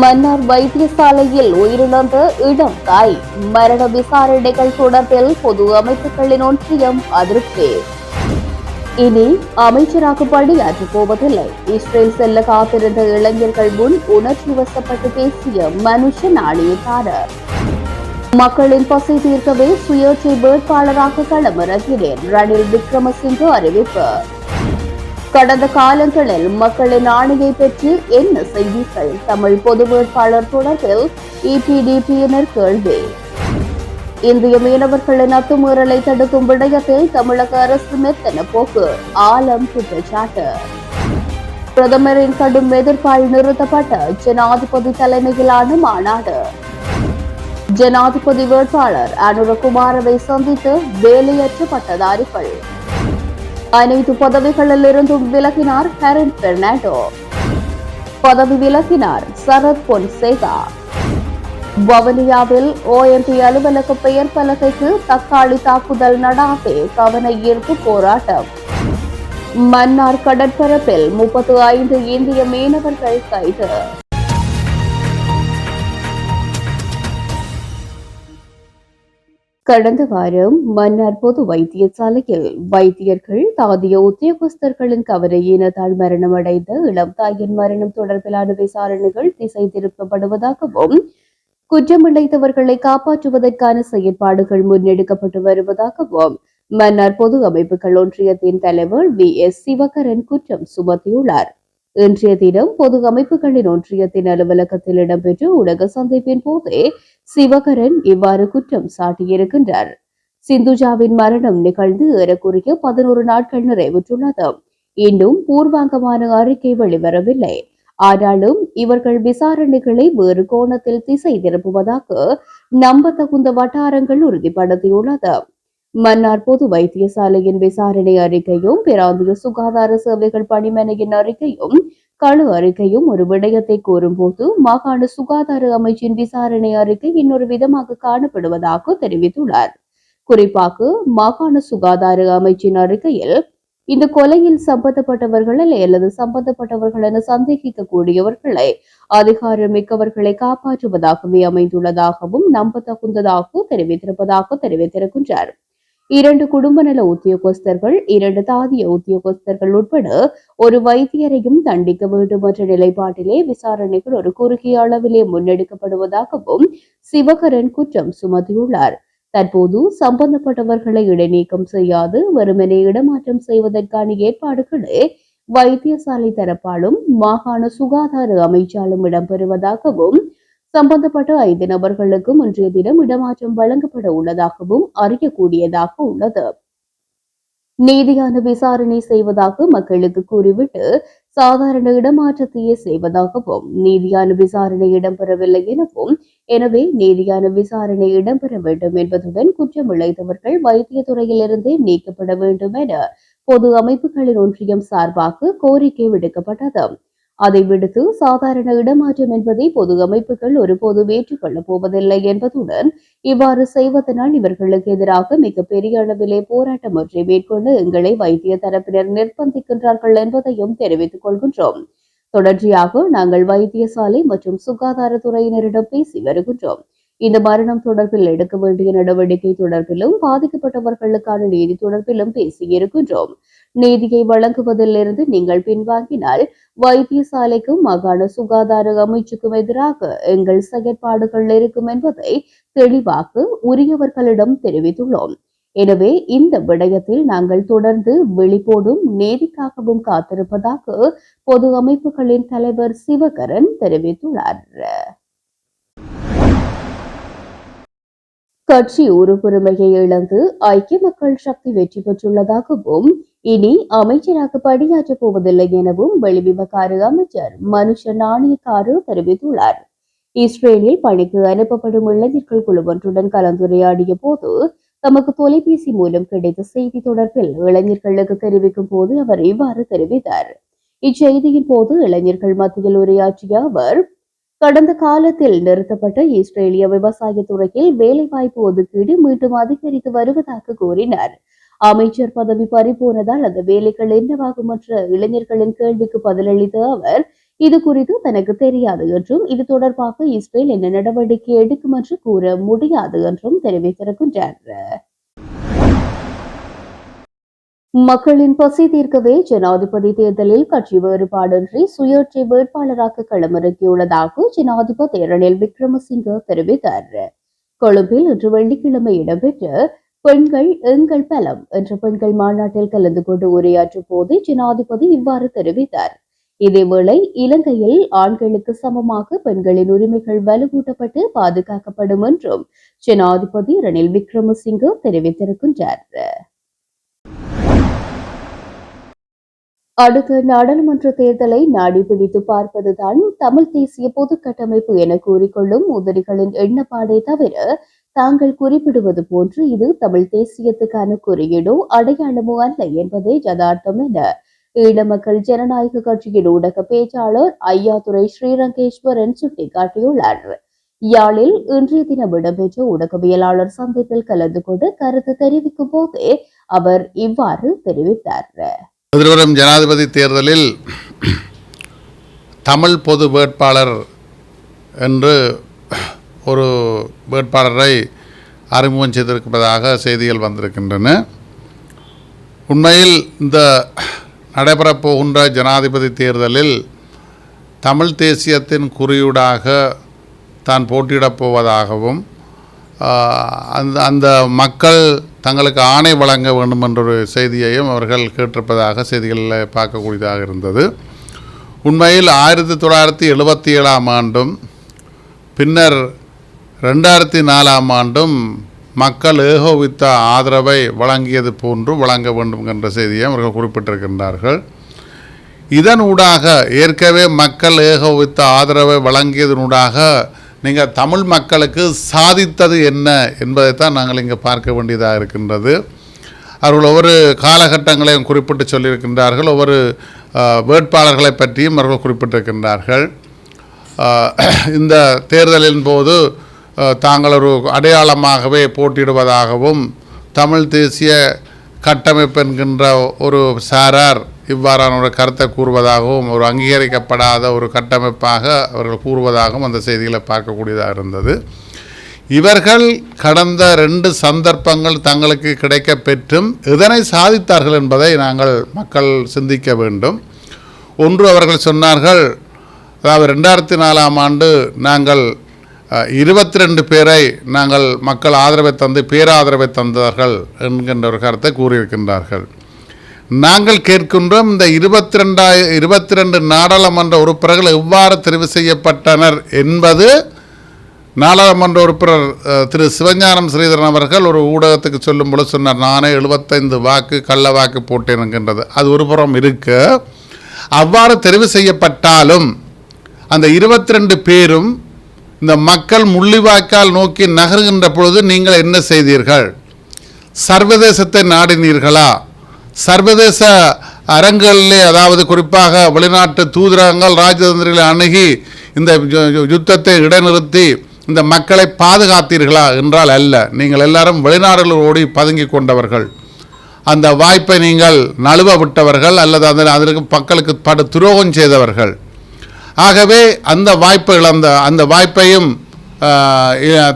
மன்னார் வைத்தியசாலையில் உயிரிழந்த இடம் தாய். மரண விசாரணைகள் தொடர்பில் பொது அமைப்புகளின் ஒன்றியம் அதிருப்தி. இனி அமைச்சராக பணியாற்றப் போவதில்லை. இஸ்ரேல் செல்ல காத்திருந்த இளைஞர்கள் முன் உணர்ச்சி வசப்பட்டு பேசிய மனுஷ நாணயக்காரர் மக்களின் பசை தீர்க்கவே சுயேட்சை வேட்பாளராக களமிறங்கினேன் ரணில் விக்ரமசிங்க அறிவிப்பு. கடந்த காலங்களில் மக்களின் ஆணையை பெற்று என்ன செய்தீர்கள் தமிழ் பொது வேட்பாளர் தொடர்பில் இபிடிபியினர் கேள்வி. இந்திய மீனவர்களின் அத்துமீறலை தடுக்கும் விடயத்தில் தமிழக அரசு மெத்தன போக்கு? ஆலம் குற்றச்சாட்டு. பிரதமரின் கடும் எதிர்ப்பால் நிறுத்தப்பட்ட ஜனாதிபதி தலைமையிலான மாநாடு. ஜனாதிபதி வேட்பாளர் அனுரகுமாரவை சந்தித்து வேலையற்ற பட்டதாரிகள். அனைத்து பதவிகளில் இருந்தும் விலகினார் ஹெரன் பெர்னாண்டோ. பதவி விலகினார் சரத் பொன்சேகா. வவனியாவில் ஓஎம்பி அலுவலக பெயர் பலகைக்கு தக்காளி தாக்குதல் நடாதே கவன ஈர்ப்பு போராட்டம். மன்னார் கடற்பரப்பில் முப்பத்து ஐந்து இந்திய மீனவர்கள் கைது. கடந்த வாரம் மன்னார் பொது வைத்தியசாலையில் வைத்தியர்கள் தாதிய உத்தியோகஸ்தர்களின் கவரையினதால் மரணமடைந்த இளம் தாயின் மரணம் தொடர்பிலான விசாரணைகள் திசை திருப்பப்படுவதாகவும் குற்றமிழைத்தவர்களை காப்பாற்றுவதற்கான செயற்பாடுகள் முன்னெடுக்கப்பட்டு வருவதாகவும் மன்னார் பொது அமைப்புகள் ஒன்றியத்தின் தலைவர் வி. எஸ். சிவகரன் குற்றம் சுமத்தியுள்ளார். இன்றைய தினம் பொது அமைப்புகளின் ஒன்றியத்தின் அலுவலகத்தில் இடம்பெற்ற ஊடக சந்திப்பின் போதே சிவகரன் இவ்வாறு குற்றம் சாட்டியிருக்கின்றார். சிந்துஜாவின் மரணம் நிகழ்ந்து ஏறக்குறைய பதினோரு நாட்கள் நிறைவுற்றுள்ளது. இன்னும் பூர்வாங்கமான அறிக்கை வெளிவரவில்லை. ஆனாலும் இவர்கள் விசாரணைகளை வேறு கோணத்தில் திசை திருப்புவதாக நம்பத்தகுந்த வட்டாரங்கள் உறுதிப்படுத்தியுள்ளது. மன்னார் பொது வைத்தியசாலையின் விசாரணை அறிக்கையும் பிராந்திய சுகாதார சேவைகள் பணிமனையின் அறிக்கையும் களு அறிக்கையும் ஒரு விடயத்தை கூறும்போது மாகாண சுகாதார அமைச்சின் விசாரணை அறிக்கை இன்னொரு விதமாக காணப்படுவதாக தெரிவித்துள்ளார். குறிப்பாக மாகாண சுகாதார அமைச்சின் அறிக்கையில் இந்த கொலையில் சம்பந்தப்பட்டவர்கள் அல்லது சம்பந்தப்பட்டவர்கள் என சந்தேகிக்கக்கூடியவர்களை அதிகாரம் மிக்கவர்களை காப்பாற்றுவதாகவே அமைந்துள்ளதாகவும் நம்பத்தகுந்ததாக தெரிவித்திருப்பதாக தெரிவித்திருக்கின்றார். இரண்டு குடும்ப நல உத்தியோகஸ்தர்கள் இரண்டு தாதிய உத்தியோகஸ்தர்கள் உட்பட ஒரு வைத்தியரையும் தண்டிக்க வேண்டும் என்ற நிலைப்பாட்டிலே விசாரணைகள் ஒரு குறுகிய அளவிலே முன்னெடுக்கப்படுவதாகவும் சிவகரன் குற்றம் சுமத்தியுள்ளார். தற்போது சம்பந்தப்பட்டவர்களை இடைநீக்கம் செய்யாது வெறுமனே இடமாற்றம் செய்வதற்கான ஏற்பாடுகளே வைத்தியசாலை தரப்பாலும் மாகாண சுகாதார அமைச்சாலும் இடம்பெறுவதாகவும் சம்பந்தப்பட்ட ஐந்து நபர்களுக்கும் இன்றைய தினம் இடமாற்றம் வழங்கப்பட உள்ளதாகவும் அறியக்கூடியதாக உள்ளது. நீதியான விசாரணை செய்வதாக மக்களுக்கு கூறிவிட்டு சாதாரண இடமாற்றத்தையே செய்வதாகவும் நீதியான விசாரணை இடம்பெறவில்லை எனவும் எனவே நீதியான விசாரணை இடம்பெற வேண்டும் என்பதுடன் குற்றம் இழைத்தவர்கள் வைத்தியத்துறையிலிருந்தே நீக்கப்பட வேண்டும் என பொது அமைப்புகளின் ஒன்றியம் சார்பாக கோரிக்கை விடுக்கப்பட்டது. அதை விடுத்து சாதாரண இடமாற்றம் என்பதை பொது அமைப்புகள் ஒருபோதும் ஏற்றுக்கொள்ளப் போவதில்லை என்பதுடன் இவ்வாறு செய்வதனால் இவர்களுக்கு எதிராக மிகப்பெரிய அளவிலே போராட்டம் ஒன்றை மேற்கொண்டு எங்களை வைத்திய தரப்பினர் நிர்பந்திக்கின்றார்கள் என்பதையும் தெரிவித்துக் கொள்கின்றோம். தொடர்ச்சியாக நாங்கள் வைத்தியசாலை மற்றும் சுகாதாரத்துறையினரிடம் பேசி வருகின்றோம். இந்த மரணம் தொடர்பில் எடுக்க வேண்டிய நடவடிக்கை தொடர்பிலும் பாதிக்கப்பட்டவர்களுக்கான நீதி தொடர்பிலும் பேசியிருக்கின்றோம் நீதியை வழங்குவதிலிருந்து நீங்கள் பின்வாங்கினால் வைத்தியசாலைக்கும் மாகாண சுகாதார அமைச்சுக்கும் எதிராக எங்கள் செயற்பாடுகள் இருக்கும் என்பதை தெளிவாக உரியவர்களிடம் தெரிவித்துள்ளோம். எனவே இந்த விடயத்தில் நாங்கள் தொடர்ந்து விழிப்போடும் நேதிக்காகவும் காத்திருப்பதாக பொது அமைப்புகளின் தலைவர் சிவகரன் தெரிவித்துள்ளார். கட்சி உறுப்புரிமையை இழந்து ஐக்கிய மக்கள் சக்தி வெற்றி பெற்றுள்ளதாகவும் இனி அமைச்சராக பணியாற்றப் போவதில்லை எனவும் வெளிவிவகார அமைச்சர் மனுஷ நாணயக்காரு தெரிவித்துள்ளார். இஸ்ரேலில் பணிக்கு அனுப்பப்படும் இளைஞர்கள் குழு ஒன்றுடன் கலந்துரையாடிய போது தமக்கு தொலைபேசி மூலம் கிடைத்த செய்தி தொடர்பில் இளைஞர்களுக்கு தெரிவிக்கும் போது அவர் இவ்வாறு தெரிவித்தார். இச்செய்தியின் போது இளைஞர்கள் மத்தியில் உரையாற்றிய அவர் கடந்த காலத்தில் நிறுத்தப்பட்ட இஸ்ரேலிய விவசாய துறையில் வேலைவாய்ப்பு ஒதுக்கீடு மீண்டும் அதிகரித்து வருவதாக கூறினார். அமைச்சர் பதவி பறிபோனதால் அந்த வேலைகள் என்னவாகும் என்ற இளைஞர்களின் கேள்விக்கு பதிலளித்த அவர் இது குறித்து தனக்கு தெரியாது என்றும் இது தொடர்பாக இஸ்ரேல் என்ன நடவடிக்கை எடுக்கும் என்று கூற முடியாது என்றும் தெரிவித்திருக்கின்றார். மக்களின் பசி தீர்க்கவே ஜனாதிபதி தேர்தலில் கட்சி வேறுபாடின்றி சுயேட்சை வேட்பாளராக களமிறக்கியுள்ளதாக ஜனாதிபதி ரணில் விக்ரமசிங்க தெரிவித்தார். கொழும்பில் இன்று வெள்ளிக்கிழமை இடம்பெற்ற பெண்கள் எங்கள் பலம் என்ற பெண்கள் மாநாட்டில் கலந்து கொண்டு உரையாற்றும் போது ஜனாதிபதி இவ்வாறு தெரிவித்தார். இதேவேளை இலங்கையில் ஆண்களுக்கு சமமாக பெண்களின் உரிமைகள் வலுவூட்டப்பட்டு பாதுகாக்கப்படும் என்றும் ஜனாதிபதி ரணில் விக்ரமசிங்க தெரிவித்திருக்கின்றார். அடுத்த நாடாளுமன்ற தேர்தலை நாடி பிடித்து பார்ப்பதுதான் தமிழ் தேசிய பொது கட்டமைப்பு என கூறிக்கொள்ளும் உதிரிகளின் எண்ணப்பாடே தவிர தாங்கள் குறிப்பிடுவது போன்று இது தமிழ் தேசியத்துக்கான குறியீடோ அடையாளமோ அல்ல என்பதே யதார்த்தம் என ஈழ மக்கள் ஜனநாயக கட்சியின் ஊடக பேச்சாளர் ஐயாதுரை ஸ்ரீரங்கேஸ்வரன் சுட்டிக்காட்டியுள்ளார். யாழில் இன்றைய தினம் இடம்பெற்ற ஊடகவியலாளர் சந்திப்பில் கலந்து கொண்டு கருத்து தெரிவிக்கும் போதே அவர் இவ்வாறு தெரிவித்தார். எதிர்வரும் ஜனாதிபதி தேர்தலில் தமிழ் பொது வேட்பாளர் என்று ஒரு வேட்பாளரை அறிமுகம் செய்திருப்பதாக செய்திகள் வந்திருக்கின்றன. உண்மையில் இந்த நடைபெறப் போகின்ற ஜனாதிபதி தேர்தலில் தமிழ் தேசியத்தின் குறியீடாக தான் போட்டியிடப் போவதாகவும் அந்த அந்த மக்கள் தங்களுக்கு ஆணை வழங்க வேண்டும் என்ற ஒரு செய்தியையும் அவர்கள் கேட்டிருப்பதாக செய்திகளில் பார்க்கக்கூடியதாக இருந்தது. உண்மையில் ஆயிரத்தி தொள்ளாயிரத்தி எழுபத்தி ஏழாம் ஆண்டும் பின்னர் ரெண்டாயிரத்தி நாலாம் ஆண்டும் மக்கள் ஏகோபித்த ஆதரவை வழங்கியது போன்று வழங்க வேண்டும் என்ற செய்தியை அவர்கள் குறிப்பிட்டிருக்கின்றார்கள். இதனூடாக ஏற்கனவே மக்கள் ஏகோபித்த ஆதரவை வழங்கியதனூடாக நீங்கள் தமிழ் மக்களுக்கு சாதித்தது என்ன என்பதைத்தான் நாங்கள் இங்கே பார்க்க வேண்டியதாக இருக்கின்றது. அவர்கள் ஒவ்வொரு காலகட்டங்களையும் குறிப்பிட்டு சொல்லியிருக்கின்றார்கள். ஒவ்வொரு வேட்பாளர்களை பற்றியும் அவர்கள் குறிப்பிட்டிருக்கின்றார்கள். இந்த தேர்தலின் போது தாங்கள் ஒரு அடையாளமாகவே போட்டியிடுவதாகவும் தமிழ் தேசிய கட்டமைப்பு என்கின்ற ஒரு சாரார் இவ்வாறான ஒரு கருத்தை கூறுவதாகவும் ஒரு அங்கீகரிக்கப்படாத ஒரு கட்டமைப்பாக அவர்கள் கூறுவதாகவும் அந்த செய்திகளை பார்க்கக்கூடியதாக இருந்தது. இவர்கள் கடந்த ரெண்டு சந்தர்ப்பங்கள் தங்களுக்கு கிடைக்க பெற்றும் எதனை சாதித்தார்கள் என்பதை நாங்கள் மக்கள் சிந்திக்க வேண்டும். ஒன்று அவர்கள் சொன்னார்கள் அதாவது ரெண்டாயிரத்தி நாலாம் ஆண்டு நாங்கள் இருபத்தி ரெண்டு பேரை நாங்கள் மக்கள் ஆதரவை தந்து பேராதரவை தந்தார்கள் என்கின்ற ஒரு கருத்தை கூறியிருக்கின்றார்கள். நாங்கள் கேட்கின்றோம் இந்த இருபத்தி ரெண்டாய இருபத்தி ரெண்டு நாடாளுமன்ற உறுப்பினர்கள் எவ்வாறு தெரிவு செய்யப்பட்டனர் என்பது நாடாளுமன்ற உறுப்பினர் திரு சிவஞானம் ஸ்ரீதரன் அவர்கள் ஒரு ஊடகத்துக்கு சொல்லும் பொழுது சொன்னார் நானே எழுபத்தைந்து வாக்கு கள்ள வாக்கு போட்டேன் என்கின்றது. அது ஒரு புறம் இருக்கு. அவ்வாறு தெரிவு செய்யப்பட்டாலும் அந்த இருபத்தி ரெண்டு பேரும் இந்த மக்கள் முள்ளிவாய்க்கால் நோக்கி நகருகின்ற பொழுது நீங்கள் என்ன செய்தீர்கள்? சர்வதேசத்தை நாடினீர்களா? சர்வதேச அரங்குகளிலே அதாவது குறிப்பாக வெளிநாட்டு தூதரகங்கள் ராஜதந்திரிகளை அணுகி இந்த யுத்தத்தை இடைநிறுத்தி இந்த மக்களை பாதுகாத்தீர்களா என்றால் அல்ல. நீங்கள் எல்லாரும் வெளிநாடுகளில் ஓடி பதுங்கி கொண்டவர்கள். அந்த வாய்ப்பை நீங்கள் நழுவ விட்டவர்கள் அல்லது அந்த அதற்கு மக்களுக்கு படு துரோகம் செய்தவர்கள். ஆகவே அந்த வாய்ப்பை இழந்த அந்த வாய்ப்பையும்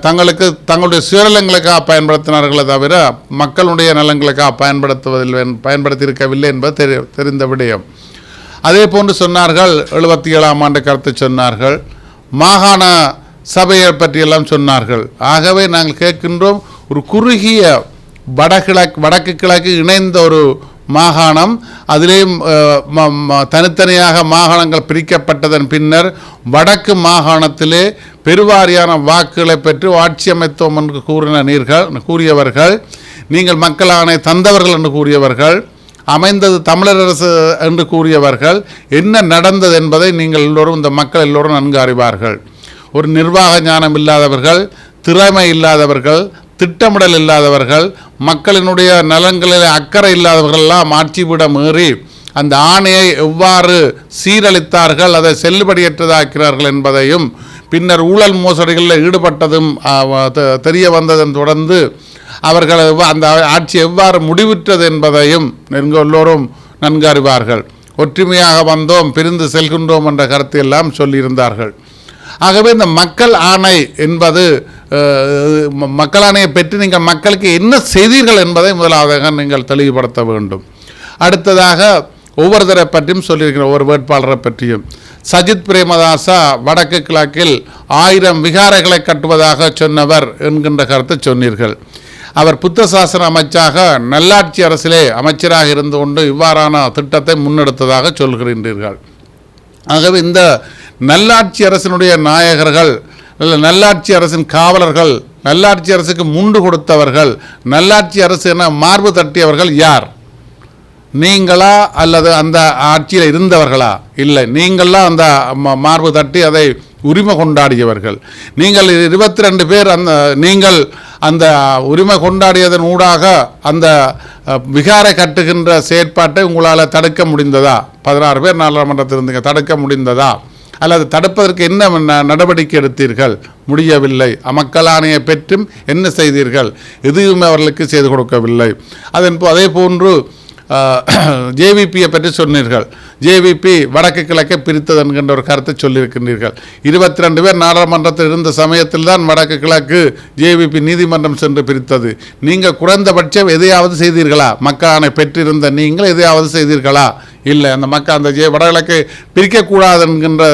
தங்களுக்கு தங்களுடைய சுயநலங்களுக்காக பயன்படுத்தினார்களே தவிர மக்களுடைய நலங்களுக்காக பயன்படுத்துவதில் பயன்படுத்தியிருக்கவில்லை என்பது தெரி தெரிந்த விடயம். அதே போன்று சொன்னார்கள் எழுபத்தி ஏழாம் ஆண்டு கருத்து சொன்னார்கள் மாகாண சபையை பற்றியெல்லாம் சொன்னார்கள். ஆகவே நாங்கள் கேட்கின்றோம் ஒரு குறுகிய வடகிழக்கு வடக்கு கிழக்கு இணைந்த ஒரு மாகாணம். அதிலேயும் ம- ம- தனித்தனியாக மாகாணங்கள் பிரிக்கப்பட்டதன் பின்னர் வடக்கு மாகாணத்திலே பெருவாரியான வாக்குகளை பெற்று ஆட்சி அமைத்தோம் என்று கூறின நீர்கள் கூறியவர்கள் நீங்கள் மக்களானை தந்தவர்கள் என்று கூறியவர்கள் அமைந்தது தமிழரசு என்று கூறியவர்கள் என்ன நடந்தது என்பதை நீங்கள் எல்லோரும் இந்த மக்கள் எல்லோரும் நன்கு அறிவார்கள். ஒரு நிர்வாக ஞானம் இல்லாதவர்கள் திறமை இல்லாதவர்கள் திட்டமிடல் இல்லாதவர்கள் மக்களினுடைய நலன்களில் அக்கறை இல்லாதவர்கள்லாம் ஆட்சிவிடம் ஏறி அந்த ஆணையை எவ்வாறு சீரழித்தார்கள் அதை செல்லுபடியற்றதாக்கிறார்கள் என்பதையும் பின்னர் ஊழல் மோசடிகளில் ஈடுபட்டதும் தெரிய வந்ததன் தொடர்ந்து அவர்கள் அந்த ஆட்சி எவ்வாறு முடிவுற்றது என்பதையும் நன்கு எல்லோரும் நன்கு அறிவார்கள். ஒற்றுமையாக வந்தோம் பிரிந்து செல்கின்றோம் என்ற கருத்தை எல்லாம் சொல்லியிருந்தார்கள். ஆகவே இந்த மக்கள் ஆணை என்பது மக்களாணையை மக்கள் ஆணையை பெற்று நீங்கள் மக்களுக்கு என்ன செய்தீர்கள் என்பதை முதலாவதாக நீங்கள் தெளிவுபடுத்த வேண்டும். அடுத்ததாக ஒவ்வொருத்தரை பற்றியும் சொல்லியிருக்கிற ஒவ்வொரு வேட்பாளரை பற்றியும். சஜித் பிரேமதாசா வடக்கு கிழக்கில் ஆயிரம் விகாரைகளை கட்டுவதாக சொன்னவர் என்கின்ற கருத்தை சொன்னீர்கள். அவர் புத்த சாசன அமைச்சாக நல்லாட்சி அரசிலே அமைச்சராக இருந்து கொண்டு இவ்வாறான திட்டத்தை முன்னெடுத்ததாக சொல்கின்றீர்கள். ஆகவே இந்த நல்லாட்சி அரசினுடைய நாயகர்கள் இல்லை நல்லாட்சி அரசின் காவலர்கள் நல்லாட்சி அரசுக்கு முண்டு கொடுத்தவர்கள் நல்லாட்சி அரசு என மார்பு தட்டியவர்கள் யார்? நீங்களா அல்லது அந்த ஆட்சியில் இருந்தவர்களா? இல்லை நீங்களாம் அந்த மார்பு தட்டி அதை உரிமை கொண்டாடியவர்கள். நீங்கள் இருபத்தி ரெண்டு பேர் அந்த நீங்கள் அந்த உரிமை கொண்டாடியதன் ஊடாக அந்த விகாரை கட்டுகின்ற செயற்பாட்டை உங்களால் தடுக்க முடிந்ததா? பதினாறு பேர் நாடாளுமன்றத்தில் இருந்தீங்க தடுக்க முடிந்ததா? அல்லது தடுப்பதற்கு என்ன ந- நடவடிக்கை எடுத்தீர்கள்? முடியவில்லை. மக்கள் ஆணையை பெற்றும் என்ன செய்தீர்கள்? எதுவுமே அவர்களுக்கு செய்து கொடுக்கவில்லை. அதன் போ- அதே போன்று ஜேவிபியை பற்றி சொன்னீர்கள். ஜேவிபி வடக்கு கிழக்கை பிரித்தது என்கின்ற ஒரு கருத்தை சொல்லியிருக்கின்றீர்கள். இருபத்தி ரெண்டு பேர் நாடாளுமன்றத்தில் இருந்த சமயத்தில் தான் வடக்கு கிழக்கு ஜேவிபி நீதிமன்றம் சென்று பிரித்தது. நீங்கள் குறைந்தபட்சம் எதையாவது செய்தீர்களா? மக்கானை பெற்றிருந்த நீங்கள் எதையாவது செய்தீர்களா? இல்லை. அந்த மக்கள் அந்த ஜெய வடகிழக்கு பிரிக்கக்கூடாது என்கின்ற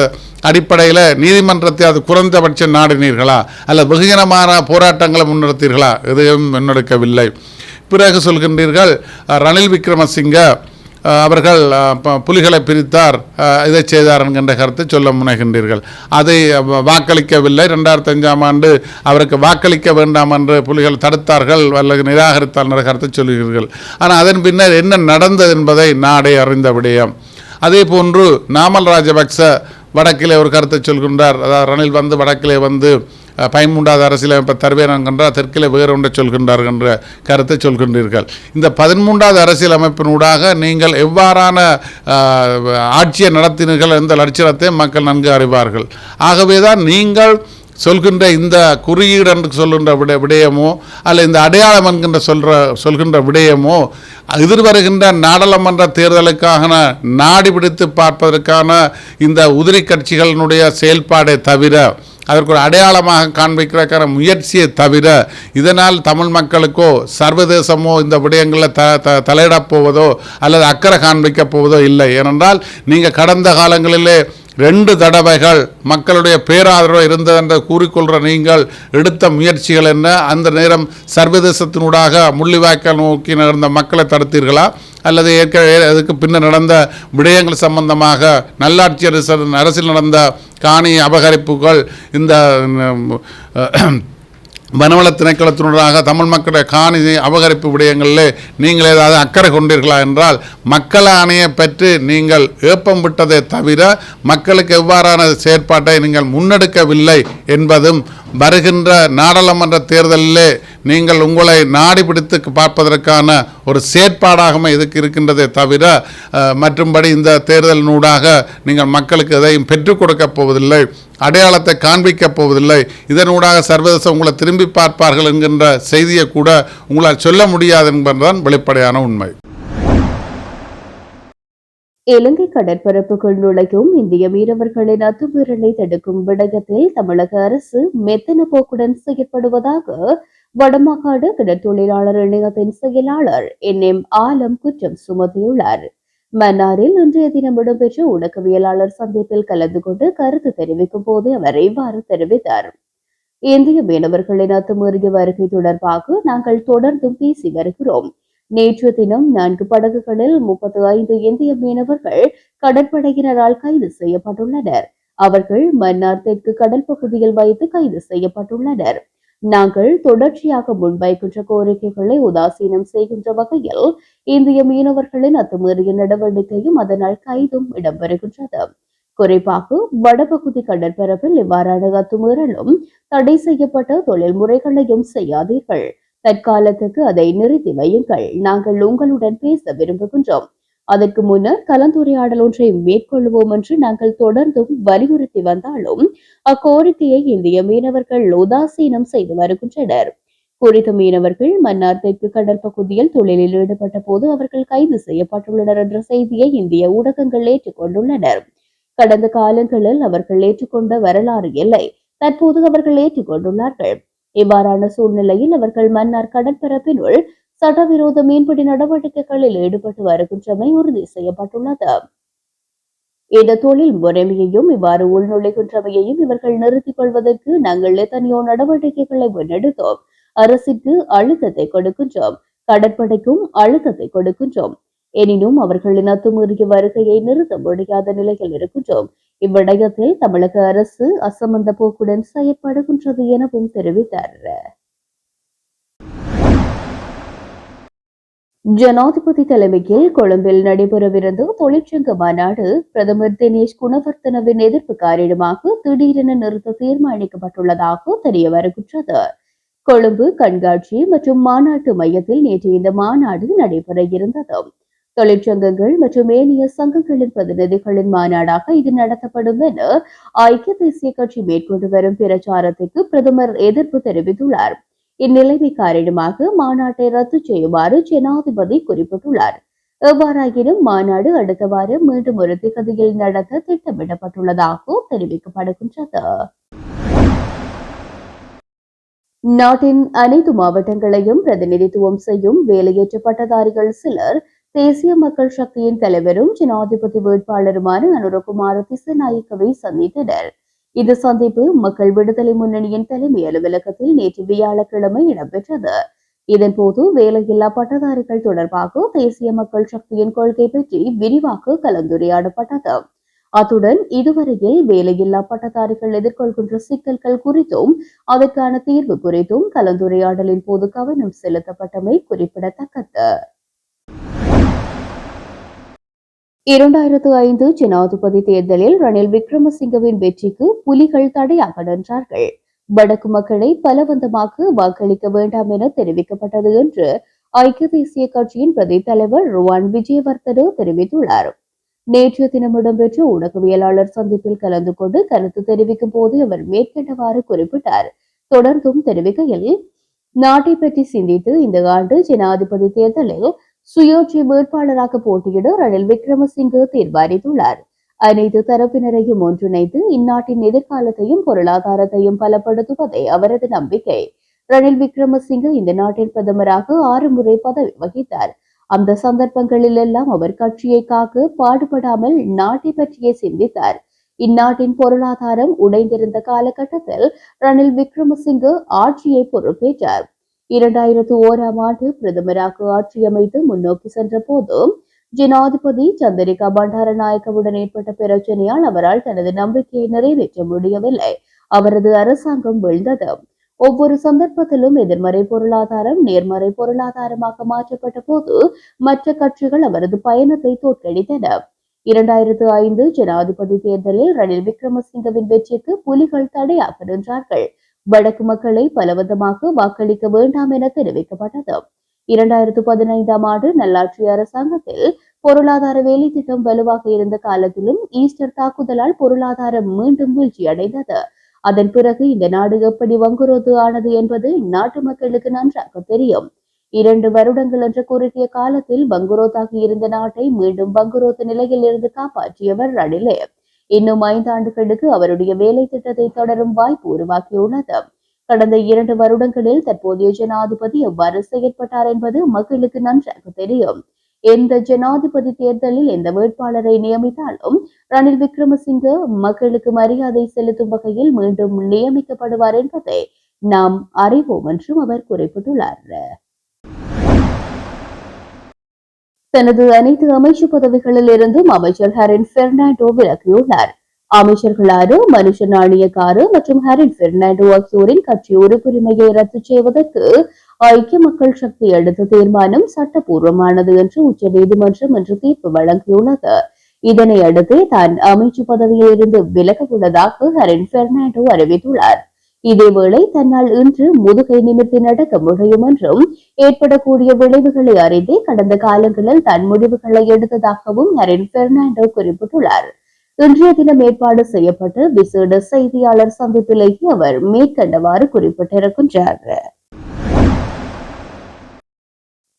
அடிப்படையில் நீதிமன்றத்தை அது குறைந்தபட்சம் நாடினீர்களா? அல்ல வெகுஜனமான போராட்டங்களை முன்னெடுத்தீர்களா எதையும் முன்னெடுக்கவில்லை. பிறகு சொல்கின்றீர்கள் ரணில் விக்ரமசிங்க அவர்கள் புலிகளை பிரித்தார் இதை செய்தார் என்கின்ற கருத்தை சொல்ல முனைகின்றீர்கள். அதை வாக்களிக்கவில்லை. ரெண்டாயிரத்தி அஞ்சாம் ஆண்டு அவருக்கு வாக்களிக்க வேண்டாம் என்று புலிகள் தடுத்தார்கள் அல்லது நிராகரித்தார் என்ற கருத்தை சொல்கிறீர்கள். ஆனால் அதன் பின்னர் என்ன நடந்தது என்பதை நாடே அறிந்த விடயம். அதே போன்று நாமல் ராஜபக்ச வடக்கிலே ஒரு கருத்தை சொல்கின்றார். அதாவது ரணில் வந்து வடக்கிலே வந்து பயமுண்டாத அரசியலமைப்பை தருவேன் தெற்கில் தெற்கிலே வேறு ஒன்றை சொல்கின்றார் என்ற கருத்தை சொல்கின்றீர்கள். இந்த பதிமூன்றாவது அரசியலமைப்பினூடாக நீங்கள் எவ்வாறான ஆட்சியை நடத்தினீர்கள் என்ற லட்சணத்தை மக்கள் நன்கு அறிவார்கள். ஆகவே தான் நீங்கள் சொல்கின்ற இந்த குறியீடு என்று சொல்கின்ற விட விடயமோ அல்ல இந்த அடையாளம் என்கின்ற சொல்கிற சொல்கின்ற விடயமோ எதிர்வருகின்ற நாடாளுமன்ற தேர்தலுக்கான நாடி பிடித்து பார்ப்பதற்கான இந்த உதிரி கட்சிகளினுடைய செயல்பாடை தவிர அதற்கு ஒரு அடையாளமாக காண்பிக்கிறதுக்கான முயற்சியை தவிர இதனால் தமிழ் மக்களுக்கோ சர்வதேசமோ இந்த விடயங்களில் த த தலையிடப் போவதோ அல்லது அக்கறை காண்பிக்கப் போவதோ இல்லை. ஏனென்றால் நீங்கள் கடந்த காலங்களிலே ரெண்டு தடவைகள் மக்களுடைய பேராதரவு இருந்தது என்று கூறிக்கொள்கிற நீங்கள் எடுத்த முயற்சிகள் என்ன? அந்த நேரம் சர்வதேசத்தினூடாக முள்ளிவாய்க்கால் நோக்கி நடந்த மக்களை தடுத்தீர்களா? அல்லது ஏற்கனவே அதுக்கு பின்னர் நடந்த விடயங்கள் சம்பந்தமாக நல்லாட்சி அரசு அரசில் நடந்த காணி அபகரிப்புகள் இந்த மனவள வனவள திணைக்களத்தினூடாக தமிழ் மக்களுடைய காணி அபகரிப்பு விடயங்களில் நீங்கள் ஏதாவது அக்கறை கொண்டீர்களா என்றால் மக்கள் ஆணையை பற்றி நீங்கள் ஏப்பம் விட்டதை தவிர மக்களுக்கு எவ்வாறான செயற்பாட்டை நீங்கள் முன்னெடுக்கவில்லை என்பதும் வருகின்ற நாடாளுமன்ற தேர்தலிலே நீங்கள் உங்களை நாடி பிடித்து பார்ப்பதற்கான ஒரு செயற்பாடாக இதுக்கு இருக்கின்றதே தவிர மற்றும்படி இந்த தேர்தலினூடாக நீங்கள் மக்களுக்கு எதையும் பெற்றுக் கொடுக்கப் போவதில்லை அடையாளத்தை காண்பிக்கப் போவதில்லை. இதனூடாக சர்வதேசம் உங்களை திரும்பி பார்ப்பார்கள் என்கின்ற செய்தியை கூட உங்களால் சொல்ல முடியாது என்பதுதான் வெளிப்படையான உண்மை. இலங்கை கடற்பரப்புக்குள் நுழையும் இந்திய மீனவர்களின் அத்துமீறலை தடுக்கும் விடயத்தில் தமிழக அரசு மெத்தன போக்குடன் செயற்படுவதாக வடமாகாடு கடற்தொழிலாளர் இணையத்தின் செயலாளர் என் எம் ஆலம் குற்றம் சுமத்தியுள்ளார். மன்னாரில் இன்றைய தினம் இடம்பெற்ற ஊடகவியலாளர் சந்திப்பில் கலந்து கொண்டு கருத்து தெரிவிக்கும் போது அவர் இவ்வாறு தெரிவித்தார். இந்திய மீனவர்களின் அத்துமீறிய வருகை தொடர்பாக நாங்கள் தொடர்ந்தும் பேசி வருகிறோம். நேற்று தினம் நான்கு படகுகளில் முப்பத்தி ஐந்து இந்திய மீனவர்கள் கடற்படையினரால் கைது செய்யப்பட்டுள்ளனர். அவர்கள் மன்னார் தெற்கு கடல் பகுதியில் வைத்து கைது செய்யப்பட்டுள்ளனர். நாங்கள் தொடர்ச்சியாக முன்வைக்கின்ற கோரிக்கைகளை உதாசீனம் செய்கின்ற வகையில் இந்திய மீனவர்களின் அத்துமீறிய நடவடிக்கையும் அதனால் கைதும் இடம்பெறுகின்றது. குறிப்பாக வடபகுதி கடற்பரப்பில் இவ்வாறான அத்துமீறலும் தடை செய்யப்பட்ட தொழில்முறைகளையும் செய்யாதீர்கள். தற்காலத்துக்கு அதை நிறுத்தி வையுங்கள். நாங்கள் உங்களுடன் பேச விரும்புகின்றோம். அதற்கு முன்னர் கலந்துரையாடல் ஒன்றை மேற்கொள்வோம் என்று நாங்கள் தொடர்ந்தும் வலியுறுத்தி வந்தாலும் அக்கோரிக்கையை இந்திய மீனவர்கள் உதாசீனம் செய்து வருகின்றனர். குறித்த மீனவர்கள் மன்னார் தெற்கு கடல் பகுதியில் தொழிலில் ஈடுபட்ட போது அவர்கள் கைது செய்யப்பட்டுள்ளனர் என்ற செய்தியை இந்திய ஊடகங்கள் ஏற்றுக்கொண்டுள்ளனர் கடந்த காலங்களில் அவர்கள் ஏற்றுக்கொண்ட வரலாறு இல்லை. தற்போது அவர்கள் ஏற்றுக்கொண்டுள்ளார்கள். இவ்வாறான சூழ்நிலையில் அவர்கள் மன்னார் கடற்பரப்பினுள் சட்டவிரோத மீன்பிடி நடவடிக்கைகளில் ஈடுபட்டு வருகின்றமை உறுதி செய்யப்பட்டுள்ளது. இந்த தொழில் முறைமையையும் இவ்வாறு உள்நுழைகின்றமையையும் இவர்கள் நிறுத்திக் கொள்வதற்கு நாங்கள் எத்தனையோ நடவடிக்கைகளை முன்னெடுத்தோம். அரசுக்கு அழுத்தத்தை கொடுக்கின்றோம். கடற்படைக்கும் அழுத்தத்தை கொடுக்கின்றோம். எனினும் அவர்களின் அத்துமீறிய வருகையை நிறுத்த முடியாத நிலையில் இருக்கின்றோம். இவ்விடயத்தில் தமிழக அரசு அசமந்த போக்குடன் செயற்படுகின்றது எனவும் தெரிவித்தார். ஜனாதிபதி தலைமையில் கொழும்பில் நடைபெறவிருந்த தொழிற்சங்க மாநாடு பிரதமர் தினேஷ் குணவர்த்தனவின் எதிர்ப்பு காரணமாக திடீரென நிறுத்த தீர்மானிக்கப்பட்டுள்ளதாக தெரிய வருகின்றது. கொழும்பு கண்காட்சி மற்றும் மாநாட்டு மையத்தில் நேற்று இந்த மாநாடு நடைபெற இருந்தது. தொழிற்சங்கங்கள் மற்றும் ஏனைய சங்கங்களின் பிரதிநிதிகளின் மாநாடாக இது நடத்தப்படும் என ஐக்கிய தேசிய கட்சி மேற்கொண்டு வரும் பிரச்சாரத்திற்கு பிரதமர் எதிர்ப்பு தெரிவித்துள்ளார். இந்நிலைமை காரணமாக மாநாட்டை ரத்து செய்யுமாறு ஜனாதிபதி குறிப்பிட்டுள்ளார். எவ்வாறாயினும் மாநாடு அடுத்த வாரம் மீண்டும் ஒரு திகதியில் நடத்த திட்டமிடப்பட்டுள்ளதாக தெரிவிக்கப்படுகின்றது. நாட்டின் அனைத்து மாவட்டங்களையும் பிரதிநிதித்துவம் செய்யும் வேலையேற்ற பட்டதாரிகள் சிலர் தேசிய மக்கள் சக்தியின் தலைவரும் ஜனாதிபதி வேட்பாளருமான அனுரகுமார திசநாயக்கவை சந்தித்தனர். இந்த சந்திப்பு மக்கள் விடுதலை முன்னணியின் தலைமை அலுவலகத்தில் நேற்று வியாழக்கிழமை இடம்பெற்றது. இதன்போது வேலையில்லா பட்டதாரிகள் தொடர்பாக தேசிய மக்கள் சக்தியின் கொள்கை பற்றி விரிவாக கலந்துரையாடப்பட்டது. அத்துடன் இதுவரையில் வேலையில்லா பட்டதாரிகள் எதிர்கொள்கின்ற சிக்கல்கள் குறித்தும் அதற்கான தீர்வு குறித்தும் கலந்துரையாடலின் போது கவனம் செலுத்தப்பட்டமை குறிப்பிடத்தக்கது. இரண்டாயிரத்து ஐந்து ஜனாதிபதி தேர்தலில் ரணில் விக்ரமசிங்கவின் வெற்றிக்கு புலிகள் தடையாக நின்றார்கள். வடக்கு மக்களை பலவந்தமாக வாக்களிக்க வேண்டாம் என தெரிவிக்கப்பட்டது என்று ஐக்கிய தேசிய கட்சியின் பிரதி தலைவர் ருவான் விஜயவர்தன தெரிவித்துள்ளார். நேற்றைய தினம் இடம்பெற்ற ஊடகவியலாளர் சந்திப்பில் கலந்து கொண்டு கருத்து தெரிவிக்கும் போது அவர் மேற்கண்டவாறு குறிப்பிட்டார். தொடர்ந்தும் தெரிவிக்கையில் நாட்டை பற்றி சிந்தித்து இந்த ஆண்டு ஜனாதிபதி தேர்தலில் சுயோட்சி வேட்பாளராக போட்டியிட ரணில் விக்ரமசிங்கே தீர்மானித்துள்ளார். அனைத்து தரப்பினரையும் ஒன்றிணைத்து இந்நாட்டின் எதிர்காலத்தையும் பொருளாதாரத்தையும் பலப்படுத்துவதே அவரது நம்பிக்கை. ரணில் விக்ரமசிங்கே இந்த நாட்டின் பிரதமராக ஆறு முறை பதவி வகித்தார். அந்த சந்தர்ப்பங்களில் எல்லாம் அவர் கட்சியை காக்க பாடுபடாமல் நாட்டை பற்றியே சிந்தித்தார். இந்நாட்டின் பொருளாதாரம் உடைந்திருந்த காலகட்டத்தில் ரணில் விக்ரமசிங்கே ஆட்சியை பொறுப்பேற்றார். இரண்டாயிரத்து ஓராம் ஆண்டு பிரதமராக ஆட்சியமைத்து முன்னோக்கி சென்ற போதும் ஜனாதிபதி சந்திரிகா பண்டாரநாயக்கவுடன் ஏற்பட்ட பிரச்சனையால் அவரால் தனது நம்பிக்கையை நிறைவேற்ற முடியவில்லை. அவரது அரசாங்கம் வீழ்ந்தது. ஒவ்வொரு சந்தர்ப்பத்திலும் எதிர்மறை பொருளாதாரம் நேர்மறை பொருளாதாரமாக மாற்றப்பட்ட போது மற்ற கட்சிகள் அவரது பயணத்தை தோற்கடித்தன. இரண்டாயிரத்து ஐந்து ஜனாதிபதி தேர்தலில் ரணில் விக்ரமசிங்கவின் வெற்றிக்கு புலிகள் தடையாக நின்றார்கள். வடக்கு மக்களை பலவந்தமாக வாக்களிக்க வேண்டாம் என தெரிவிக்கப்பட்டது. இரண்டாயிரத்து பதினைந்தாம் ஆண்டு நல்லாட்சி அரசாங்கத்தில் பொருளாதார வேலை திட்டம் வலுவாக இருந்த காலத்திலும் ஈஸ்டர் தாக்குதலால் பொருளாதாரம் மீண்டும் வீழ்ச்சியடைந்தது. அதன் பிறகு இந்த நாடு எப்படி வங்குரோத்து ஆனது என்பது நாட்டு மக்களுக்கு நன்றாக தெரியும். இரண்டு வருடங்கள் என்ற குறுகிய காலத்தில் வங்குரோத்தாகி இருந்த நாட்டை மீண்டும் வங்குரோத்து நிலையில் இருந்து காப்பாற்றியவர் ரணிலே. இன்னும் ஐந்து ஆண்டுகளுக்கு அவருடைய வேலை திட்டத்தை தொடரும் வாய்ப்பு உருவாக்கியுள்ளது. கடந்த இரண்டு வருடங்களில் தற்போதைய ஜனாதிபதி எவ்வாறு செயற்பட்டார் என்பது மக்களுக்கு நன்றாக தெரியும். எந்த ஜனாதிபதி தேர்தலில் எந்த வேட்பாளரை நியமித்தாலும் ரணில் விக்ரமசிங்க மக்களுக்கு மரியாதை செலுத்தும் வகையில் மீண்டும் நியமிக்கப்படுவார் என்பதை நாம் அறிவோம் என்றும் அவர் குறிப்பிட்டுள்ளார். தனது அனைத்து அமைச்சு பதவிகளில் இருந்தும் அமைச்சர் ஹரின் பெர்னாண்டோ விலகியுள்ளார். அமைச்சர்களான மனுஷ நாணயக்காரு மற்றும் ஹரின் பெர்னாண்டோ ஆகியோரின் கட்சி உறுப்புரிமையை ரத்து செய்வதற்கு ஐக்கிய மக்கள் சக்தி எடுத்த தீர்மானம் சட்டபூர்வமானது என்று உச்சநீதிமன்றம் இன்று தீர்ப்பு வழங்கியுள்ளது. இதனை அடுத்து தான் அமைச்சு பதவியில் இருந்து விலக உள்ளதாக ஹரின் பெர்னாண்டோ அறிவித்துள்ளார். இதேவேளை தன்னால் இன்று முதுகை நிமிர்த்தி நடக்க முடியும் என்றும் ஏற்படக்கூடிய விளைவுகளை அறிந்தே கடந்த காலங்களில் தன் முடிவுகளை எடுத்ததாகவும் ஹரின் பெர்னாண்டோ குறிப்பிட்டுள்ளார். இன்றைய தினம் ஏற்பாடு செய்யப்பட்டு விசேட செய்தியாளர் சந்திப்பிலேயே அவர் மேற்கண்டவாறு குறிப்பிட்டிருக்கின்றார்.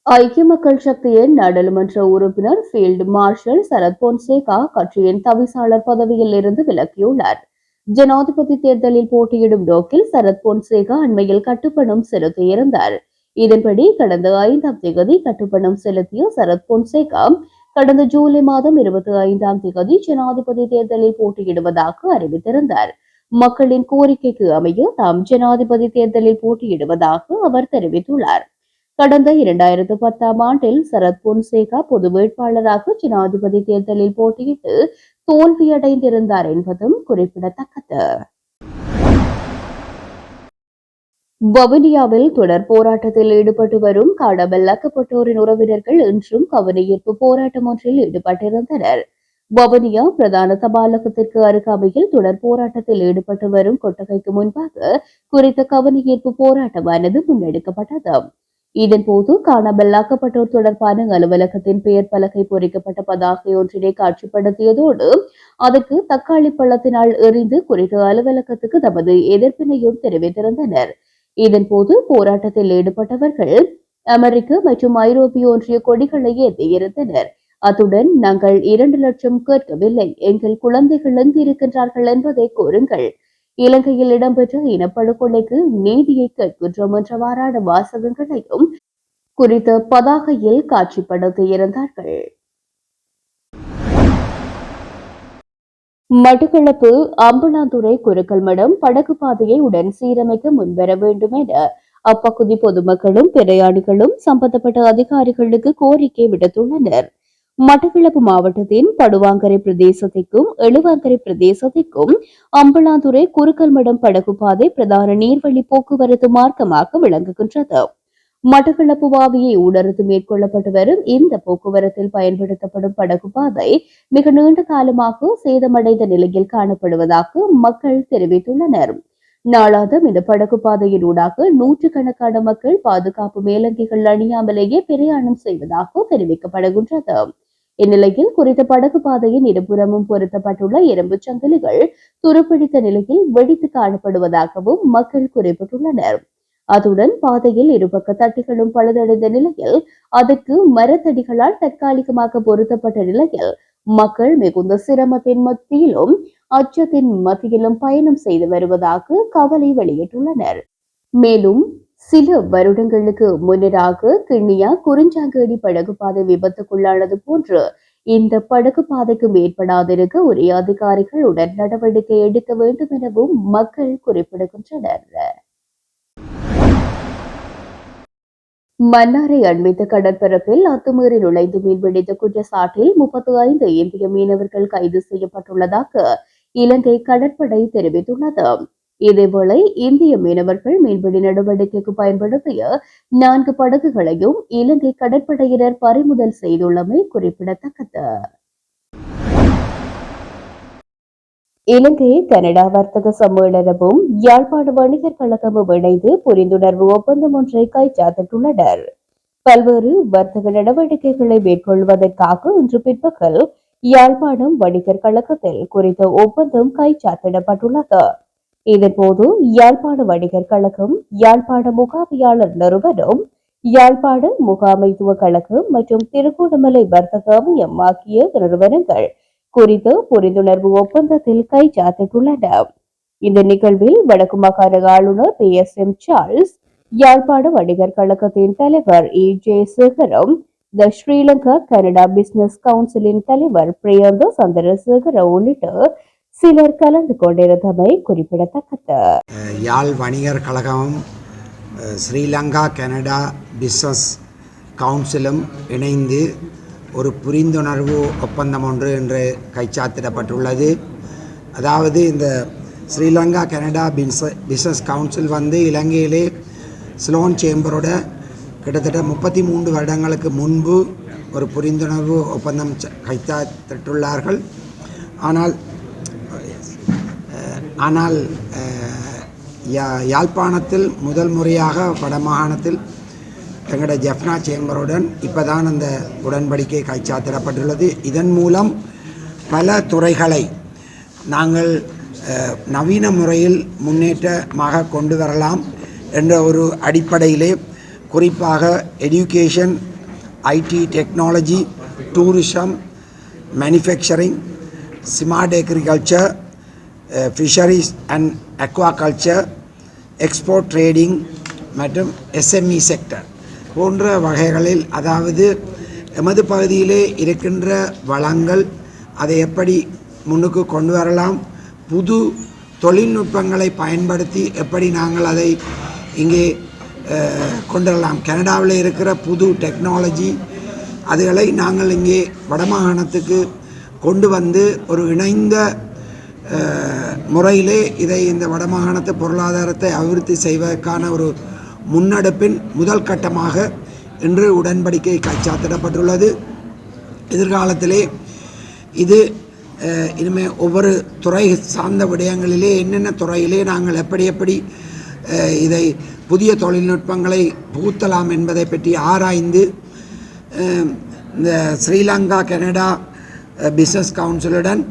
ஐக்கிய மக்கள் சக்தியின் நாடாளுமன்ற உறுப்பினர் ஃபீல்டு மார்ஷல் சரத் பொன்சேகா கட்சியின் தவிசாளர் பதவியில் இருந்து விலகியுள்ளார். ஜனாதிபதி தேர்தலில் போட்டியிடும் நோக்கில் சரத் பொன்சேகா அண்மையில் கட்டுப்பணம் செலுத்தியிருந்தார். இதன்படி கடந்த ஐந்தாம் தேதி கட்டுப்பணம் செலுத்திய சரத் பொன்சேகா கடந்த ஜூலை மாதம் இருபத்தி ஐந்தாம் தேதி ஜனாதிபதி தேர்தலில் போட்டியிடுவதாக அறிவித்திருந்தார். மக்களின் கோரிக்கைக்கு அமைய தாம் ஜனாதிபதி தேர்தலில் போட்டியிடுவதாக அவர் தெரிவித்துள்ளார். கடந்த இரண்டாயிரத்து பத்தாம் ஆண்டில் சரத் பொன்சேகா பொது வேட்பாளராக ஜனாதிபதி தேர்தலில் போட்டியிட்டு தோல்வியடைந்திருந்தார் என்பதும் குறிப்பிடத்தக்கது. வவுனியாவில் தொடர் போராட்டத்தில் ஈடுபட்டு வரும் காணாமலாக்கப்பட்டோரின் உறவினர்கள் இன்றும் கவனஈர்ப்பு போராட்டம் ஒன்றில் ஈடுபட்டிருந்தனர். வவுனியா பிரதான தபாலகத்திற்கு அருகாமையில் தொடர் போராட்டத்தில் ஈடுபட்டு வரும் கொட்டகைக்கு முன்பாக குறித்த கவனஈர்ப்பு போராட்டமானது முன்னெடுக்கப்பட்டது. இதன்போது காணாமலாக்கப்பட்டோர் தொடர்பான அலுவலகத்தின் பெயர் பலகை பொறிக்கப்பட்ட பதாகை ஒன்றினை காட்சிப்படுத்தியதோடு அதற்கு தக்காளி பழத்தினால் எறிந்து குறித்த அலுவலகத்துக்கு தமது எதிர்ப்பினையும் தெரிவித்திருந்தனர். இதன்போது போராட்டத்தில் ஈடுபட்டவர்கள் அமெரிக்க மற்றும் ஐரோப்பிய ஒன்றிய கொடிகளை ஏந்தியிருந்தனர் அத்துடன் நாங்கள் இரண்டு லட்சம் கேட்கவில்லை எங்கள் குழந்தைகள் எங்கு இருக்கின்றார்கள் என்பதை கூறுங்கள். இலங்கையில் இடம்பெற்ற இனப்படுகொலைக்கு நீதியை கேட்கின்றோம் என்றவாறான வாசகங்களையும் குறித்த பதாகையில் காட்சிப்படுத்தியிருந்தார்கள் மட்டக்களப்பு அம்பலாந்துறை குருக்கல் மடம் படகு பாதையை உடன் சீரமைக்க முன்வர வேண்டும் என அப்பகுதி பொதுமக்களும் பிரயாணிகளும் சம்பந்தப்பட்ட அதிகாரிகளுக்கு கோரிக்கை விடுத்துள்ளனர். மட்டக்களப்பு மாவட்டத்தின் படுவாங்கரை பிரதேசத்திற்கும் எழுவாங்கரை பிரதேசத்திற்கும் அம்பலாந்துறை குறுக்கல்மடம் படகு பாதை பிரதான நீர்வழி போக்குவரத்து மார்க்கமாக விளங்குகின்றது. மட்டக்களப்பு வாவியை உணர்ந்து மேற்கொள்ளப்பட்டு வரும் இந்த போக்குவரத்தில் பயன்படுத்தப்படும் படகு பாதை மிக நீண்ட காலமாக சேதமடைந்த நிலையில் காணப்படுவதாக மக்கள் தெரிவித்துள்ளனர். நாளாந்தம் இந்த படகு பாதையின் ஊடாக நூற்றுக்கணக்கான மக்கள் பாதுகாப்பு மேலங்கிகள் அணியாமலேயே பிரயாணம் செய்வதாக தெரிவிக்கப்படுகின்றது. இந்நிலையில் குறித்த படகு பாதையின் இருபுறமும் பொருத்தப்பட்டுள்ள இரும்பு சங்கிலிகள் துருப்பிடித்த நிலையில் வெடித்து காணப்படுவதாகவும் மக்கள் குறிப்பிட்டுள்ளனர். அத்துடன் பாதையில் இருபக்க தட்டிகளும் பழுதடைந்த நிலையில் அதற்கு மரத்தடிகளால் தற்காலிகமாக பொருத்தப்பட்ட நிலையில் மக்கள் மிகுந்த சிரமத்தின் மத்தியிலும் அச்சத்தின் மத்தியிலும் பயணம் செய்து வருவதாக கவலை வெளியிட்டுள்ளனர். மேலும் சில வருடங்களுக்கு முன்னராக கிண்ணியா குறிஞ்சாங்கேடி படகு பாதை விபத்துக்குள்ளானது போன்று இந்த படகு பாதைக்கு மேற்படாதிருக்க உரிய அதிகாரிகள் உடன் நடவடிக்கை எடுக்க வேண்டும் எனவும் மக்கள் குறிப்பிடுகின்றனர். மன்னாரை அண்மித்த கடற்பரப்பில் அத்துமீறி நுழைந்து மீன்பிடித்த குற்றச்சாட்டில் முப்பத்தி ஐந்து இந்திய மீனவர்கள் கைது செய்யப்பட்டுள்ளதாக இலங்கை கடற்படை தெரிவித்துள்ளது. இதேவேளை இந்திய மீனவர்கள் மீன்பிடி நடவடிக்கைக்கு பயன்படுத்திய நான்கு படகுகளையும் இலங்கை கடற்படையினர் பறிமுதல் செய்துள்ளமை குறிப்பிடத்தக்கது. இலங்கை கனடா வர்த்தக சம்மேளனமும் யாழ்ப்பாண வணிகர் கழகமும் இணைந்து புரிந்துணர்வு ஒப்பந்தம் ஒன்றை கைச்சாத்திட்டுள்ளனர். பல்வேறு வர்த்தக நடவடிக்கைகளை மேற்கொள்வதற்காக இன்று பிற்பகல் யாழ்ப்பாணம் வணிகர் கழகத்தில் குறித்த ஒப்பந்தம் கைச்சாத்திடப்பட்டுள்ளது. இதன்போது யாழ்ப்பாண வணிகர் கழகம் யாழ்ப்பாண முகாமையாளர் நிறுவனம் யாழ்ப்பாண முகாமைத்துவ கழகம் மற்றும் திருகோணமலை வர்த்தக அமையம் ஆகிய நிறுவனங்கள் குறித்த புரிந்துணர்வு ஒப்பந்தத்தில் கைச்சாத்திட்டுள்ளன. இந்த நிகழ்வில் வடக்கு மாகாண ஆளுநர் பி எஸ் எம் சார்ல்ஸ் யாழ்ப்பாண வணிகர் கழகத்தின் தலைவர் E J Sekaram the Sri Lanka Canada business கவுன்சிலின் தலைவர் பிரியந்த சந்திரசேகர உள்ளிட்ட சிலர் கலந்து கொண்டிருந்தமை குறிப்பிடத்தக்கது. யாழ் வணிகர் கழகமும் ஸ்ரீலங்கா கனடா பிஸ்னஸ் கவுன்சிலும் இணைந்து ஒரு புரிந்துணர்வு ஒப்பந்தம் ஒன்று என்று கைச்சாத்திடப்பட்டுள்ளது. அதாவது இந்த ஸ்ரீலங்கா கனடா பின்ச பிஸ்னஸ் கவுன்சில் வந்து இலங்கையிலே ஸ்லோன் சேம்பரோட கிட்டத்தட்ட முப்பத்தி மூன்று வருடங்களுக்கு முன்பு ஒரு புரிந்துணர்வு ஒப்பந்தம் ச- ஆனால் ஆனால் யா- யாழ்ப்பாணத்தில் முதல் முறையாக வடமாகாணத்தில் எங்களோட ஜெஃப்னா சேம்பருடன் இப்போ தான் அந்த உடன்படிக்கை கைச்சாத்திடப்பட்டுள்ளது. இதன் மூலம் பல துறைகளை நாங்கள் நவீன முறையில் முன்னேற்றமாக கொண்டு வரலாம் என்ற ஒரு அடிப்படையிலே குறிப்பாக education IT technology tourism manufacturing smart agriculture fisheries and aquaculture export trading மற்றும் எஸ்எம்இ செக்டர் போன்ற வகைகளில் அதாவது எமது பகுதியிலே இருக்கின்ற வளங்கள் அதை எப்படி முன்னுக்கு கொண்டு வரலாம் புது தொழில்நுட்பங்களை பயன்படுத்தி எப்படி நாங்கள் அதை இங்கே அஹ், கனடாவில் இருக்கிற புது டெக்னாலஜி அதுகளை நாங்கள் இங்கே வடமாகாணத்துக்கு கொண்டு வந்து ஒரு இணைந்த முறையிலே இதை இந்த வடமாகாணத்து பொருளாதாரத்தை அபிவிருத்தி செய்வதற்கான ஒரு முன்னெடுப்பின் முதல் கட்டமாக இன்று உடன்படிக்கை கைச்சாத்திடப்பட்டுள்ளது எதிர்காலத்திலே இது இனிமேல் ஒவ்வொரு துறை சார்ந்த விடயங்களிலே என்னென்ன துறையிலே நாங்கள் எப்படி எப்படி இதை புதிய தொழில்நுட்பங்களை புகுத்தலாம் என்பதை பற்றி ஆராய்ந்து இந்த ஸ்ரீலங்கா கனடா பிஸ்னஸ் கவுன்சிலுடன்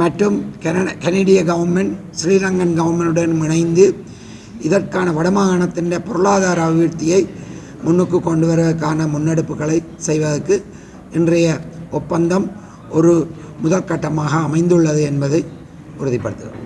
மற்றும் கனட கனடிய கவர்மெண்ட் ஸ்ரீலங்கன் கவர்மெண்டுடன் இணைந்து இதற்கான வடமாகாணத்தின் பொருளாதார அபிவிருத்தியை முன்னுக்கு கொண்டு வருவதற்கான முன்னெடுப்புகளை செய்வதற்கு இன்றைய ஒப்பந்தம் ஒரு முதற்கட்டமாக அமைந்துள்ளது என்பதை உறுதிப்படுத்துகிறோம்.